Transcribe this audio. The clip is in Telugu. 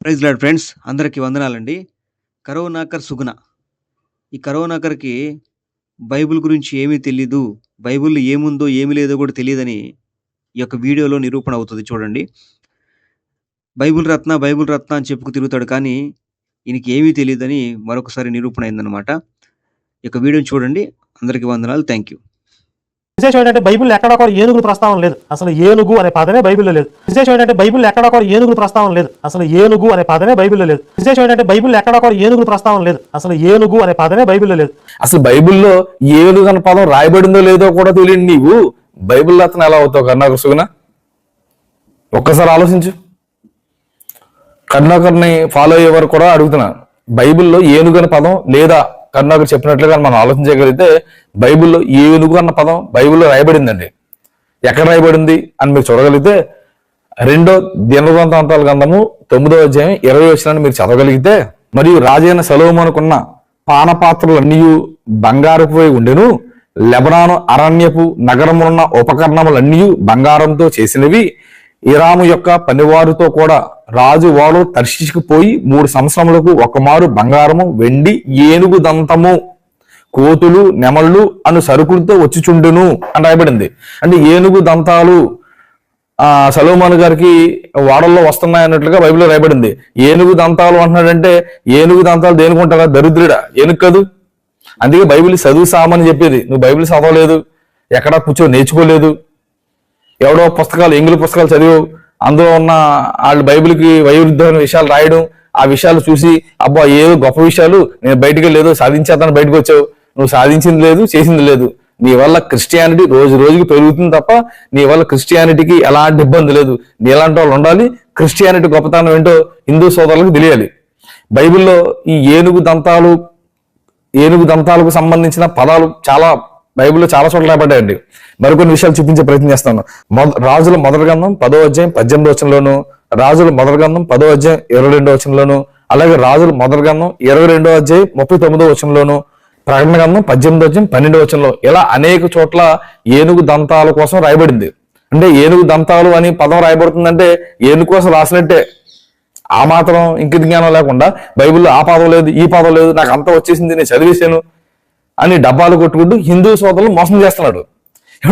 ప్రైజ్ లాడ్ ఫ్రెండ్స్ అందరికీ వందనాలండి. కరోనాకర్ సుగుణ. ఈ కరోనాకర్కి బైబిల్ గురించి ఏమీ తెలీదు బైబిల్లో ఏముందో ఏమి లేదో కూడా తెలియదని ఈ యొక్క వీడియోలో నిరూపణ అవుతుంది చూడండి. బైబిల్ రత్న బైబిల్ రత్న అని చెప్పుకు తిరుగుతాడు కానీ ఈయనకి ఏమీ తెలియదని మరొకసారి నిరూపణ అయిందనమాట ఈ యొక్క వీడియోని చూడండి అందరికీ వందనాలు థ్యాంక్ యూ. విశేషం ఏంటంటే బైబిల్ ఎక్కడ కూడా ఏనుగులు ప్రస్తావన లేదు. అసలు ఏనుగు అనే పదమే బైబిల్లో లేదు. విశేషం ఏంటంటే బైబిల్ ఎక్కడ కూడా ఏనుగులు ప్రస్తావన లేదు. అసలు ఏనుగు అనే పదమే బైబిల్లో లేదు. విశేషం ఏంటంటే బైబిల్ ఎక్కడ కూడా ఏనుగులు ప్రస్తావన లేదు. అసలు ఏనుగు అనే పదమే బైబిల్లో లేదు. అసలు బైబిల్లో ఏనుగు అనే పదం రాయబడిందో లేదో కూడా తెలియదు నీవు బైబిల్ అతను ఎలా అవుతావు కరుణాకర్ సుగుణ? ఒక్కసారి ఆలోచించు. కర్ణాకర్ని ఫాలో అయ్యేవారు కూడా అడుగుతున్నాను బైబిల్లో ఏనుగు అనే పదం లేదా కర్ణాకర్ చెప్పినట్లుగా మనం ఆలోచించగలిగితే బైబిల్లో ఏనుగు అన్న పదం బైబిల్లో రాయబడిందండి. ఎక్కడ రాయబడింది అని మీరు చూడగలిగితే రెండో దినవృత్తాంతాల గ్రంథము తొమ్మిదో అధ్యాయం ఇరవై వచ్చినాన్ని మీరు చదవగలిగితే మరియు రాజైన సలోమనుకున్న పానపాత్రలన్నీ బంగారపు ఉండెను లెబనాను అరణ్యపు నగరమున్న ఉపకరణములన్నీ బంగారంతో చేసినవి. ఇరాము యొక్క పనివారితో కూడా రాజు వారు తర్శించుకుపోయి మూడు సంవత్సరములకు ఒకమారు బంగారము వెండి ఏనుగు దంతము కోతులు నెమళ్ళు అను సరుకులతో వచ్చిచుండును అని రాయబడింది. అంటే ఏనుగు దంతాలు ఆ సలోమాన్ గారికి వాడల్లో వస్తున్నాయి అన్నట్లుగా బైబిల్లో రాయబడింది. ఏనుగు దంతాలు అంటున్నాడంటే ఏనుగు దంతాలు దేనికుంటారా దరిద్రుడా. ఏనుగు కాదు. అందుకే బైబిల్ చదువు సామని చెప్పేది. నువ్వు బైబిల్ చదవలేదు ఎక్కడా కూర్చో నేర్చుకోలేదు ఎవడో పుస్తకాలు ఎంగిలి పుస్తకాలు చదివావు అందులో ఉన్న వాళ్ళు బైబిల్కి వైరుద్ధమైన విషయాలు రాయడం ఆ విషయాలు చూసి అబ్బా ఏదో గొప్ప విషయాలు నేను బయటికి లేదు సాధించేద్దాన్ని బయటకు వచ్చావు నువ్వు సాధించింది లేదు చేసింది లేదు. నీ వల్ల క్రిస్టియానిటీ రోజు రోజుకి పెరుగుతుంది తప్ప నీ వల్ల క్రిస్టియానిటీకి ఎలాంటి ఇబ్బంది లేదు. నీ ఎలాంటి వాళ్ళు ఉండాలి. క్రిస్టియానిటీ గొప్పతనం ఏంటో హిందూ సోదరులకు తెలియాలి. బైబిల్లో ఈ ఏనుగు దంతాలు ఏనుగు దంతాలకు సంబంధించిన పదాలు చాలా బైబిల్లో చాలా చోట్ల రాబడ్డాయండి మరికొన్ని విషయాలు చూపించే ప్రయత్నం చేస్తాను. మొద- రాజుల మొదటి గ్రంథం పదో అధ్యాయం పద్దెనిమిది వచనంలోను రాజుల మొదటి గ్రంథం పదో అధ్యాయం ఇరవై రెండో వచనంలోను అలాగే రాజుల మొదటి గ్రంథం ఇరవై రెండో అధ్యాయం ముప్పై తొమ్మిదో వచనంలోను ప్రకటన గ్రంథం పద్దెనిమిది వచ్చిన పన్నెండు వచనంలో ఇలా అనేక చోట్ల ఏనుగు దంతాల కోసం రాయబడింది. అంటే ఏనుగు దంతాలు అని పదం రాయబడుతుందంటే ఏనుగు కోసం రాసినట్టే. ఆ మాత్రం ఇంకిత జ్ఞానం లేకుండా బైబిల్లో ఆ పాదం లేదు ఈ పాదం లేదు నాకు అంతా వచ్చేసింది నేను చదివేశాను అని డబ్బాలు కొట్టుకుంటూ హిందూ సోదరులు మోసం చేస్తున్నాడు.